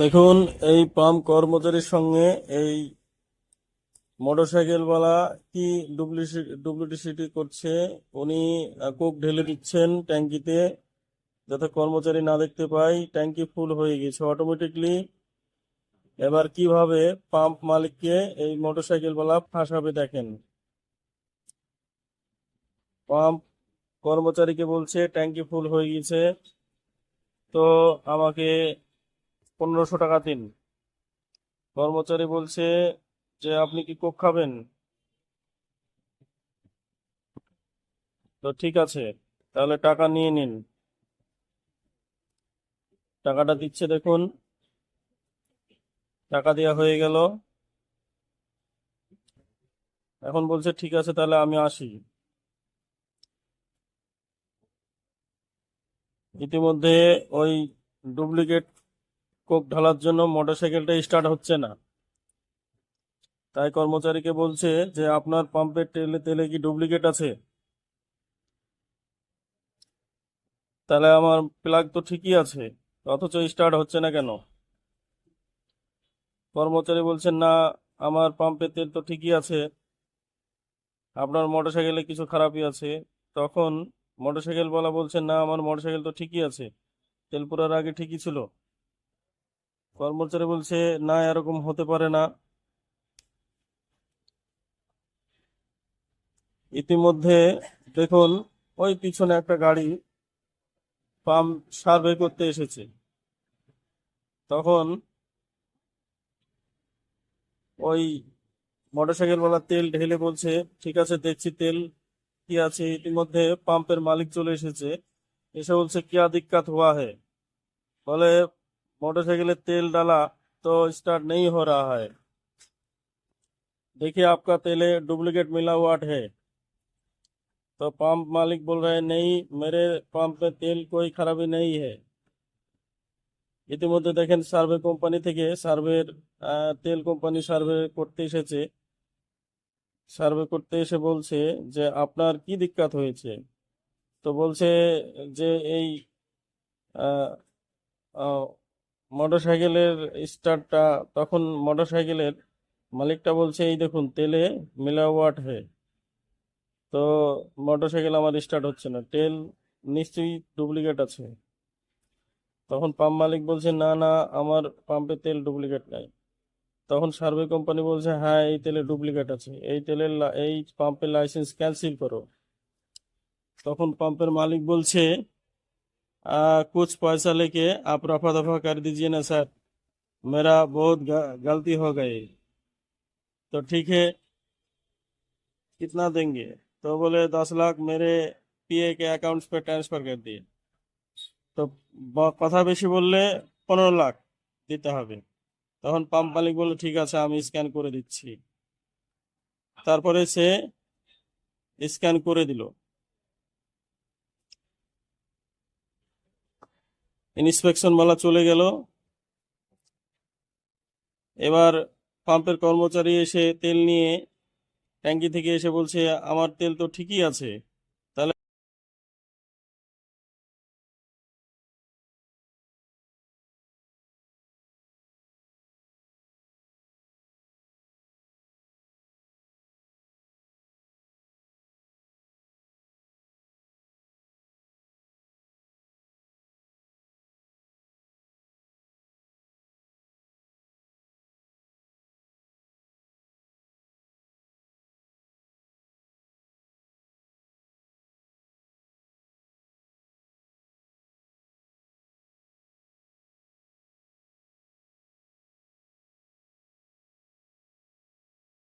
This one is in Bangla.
দেখুন, এই পাম্প কর্মচারীর সঙ্গে এই মোটরসাইকেলওয়ালা কি ডুপ্লিসিটি করছে, উনি কোক ঢেলে দিচ্ছেন ট্যাঙ্কিতে যাতে কর্মচারী না দেখতে পায়। ট্যাঙ্কি ফুল হয়ে গেছে অটোমেটিকলি এবার কীভাবে পাম্প মালিককে এই মোটরসাইকেলওয়ালা ফাঁসাবে দেখেন? পাম্প কর্মচারীকে বলছে, ট্যাঙ্কি ফুল হয়ে গেছে। তো আমাকে পনেরোশো টাকা দিন। কর্মচারী বলছে যে, আপনি কি কোক খাবেন? তো ঠিক আছে, তাহলে টাকা নিয়ে নিন। টাকাটা দিচ্ছে দেখুন। টাকা দেওয়া হয়ে গেল। এখন বলছে, ঠিক আছে, তাহলে আমি আসি। ইতিমধ্যে ওই ডুপ্লিকেট কোক ঢালার জন্য মোটরসাইকেলটা স্টার্ট হচ্ছে না। তাই কর্মচারীকে বলছে যে, আপনার পাম্পের তেলে তেলে কি ডুপ্লিকেট আছে? তাহলে আমার প্লাগ তো ঠিকই আছে, অথচ স্টার্ট হচ্ছে না কেন? কর্মচারী বলছেন, না, আমার পাম্পের তেল তো ঠিকই আছে, আপনার মোটরসাইকেলে কিছু খারাপই আছে। তখন মোটরসাইকেল বলা বলছেন, না, আমার মোটরসাইকেল তো ঠিকই আছে, তেল পুরার আগে ঠিকই ছিল। কর্মচারী বলছে, না, এরকম হতে পারে না। ইতিমধ্যে দেখুন, ওই পিছনে একটা গাড়ি পাম্প সার্ভে করতে এসেছে। তখন ওই মোটরসাইকেল ওয়ালা তেল ঢেলে বলছে, ঠিক আছে, দেখছি তেল কি আছে। ইতিমধ্যে পাম্পের মালিক চলে এসেছে। এসে বলছে, কিয়া দিক্কাত হওয়া হে বলে मोटरसाइकिल तेल डाला तो स्टार्ट नहीं हो रहा है देखिए आपका तेल डुप्लीकेट मिला हुआ है तो पंप मालिक बोल रहे हैं नहीं मेरे पंप में तेल कोई खराबी नहीं है ইতিমধ্যে দেখেন সার্ভে কোম্পানি থেকে সার্ভের তেল কোম্পানি সার্ভে করতে এসেছে সার্ভে করতে এসে বলছে যে আপনার কি দিক্কত হয়েছে তো বলছে যে এই মোটরসাইকেলের স্টার্টটা তখন মোটরসাইকেলের মালিকটা বলছে, এই দেখুন, তেলে মিলাওয়াট হে তো মোটরসাইকেল আমার স্টার্ট হচ্ছে না, তেল নিশ্চয়ই ডুপ্লিকেট আছে। তখন পাম্প মালিক বলছে, না না, আমার পাম্পে তেল ডুপ্লিকেট নাই। তখন সার্ভে কোম্পানি বলছে হ্যাঁ এই তেলে ডুপ্লিকেট আছে, এই তেলের এই পাম্পের লাইসেন্স ক্যান্সেল করো। তখন পাম্পের মালিক বলছে कुछ पैसा लेके आप रफा दफा कर दीजिए ना सर मेरा बहुत ग- गलती हो गई तो ठीक है कितना देंगे तो बोले दस लाख मेरे পিএ के अकाउंट्स पे ट्रांसफर कर दिए তো ব- কথা বেশি বললে পনেরো লাখ দিতে হবে তখন পাম্প মালিক বললো ঠিক আছে আমি স্ক্যান করে দিচ্ছি তারপরে সে স্ক্যান করে দিল ইন্সপেকশন মালা চলে গেল। এবার পাম্পের কর্মচারী এসে তেল নিয়ে ট্যাঙ্কি থেকে এসে বলছে, আমার তেল তো ঠিকই আছে।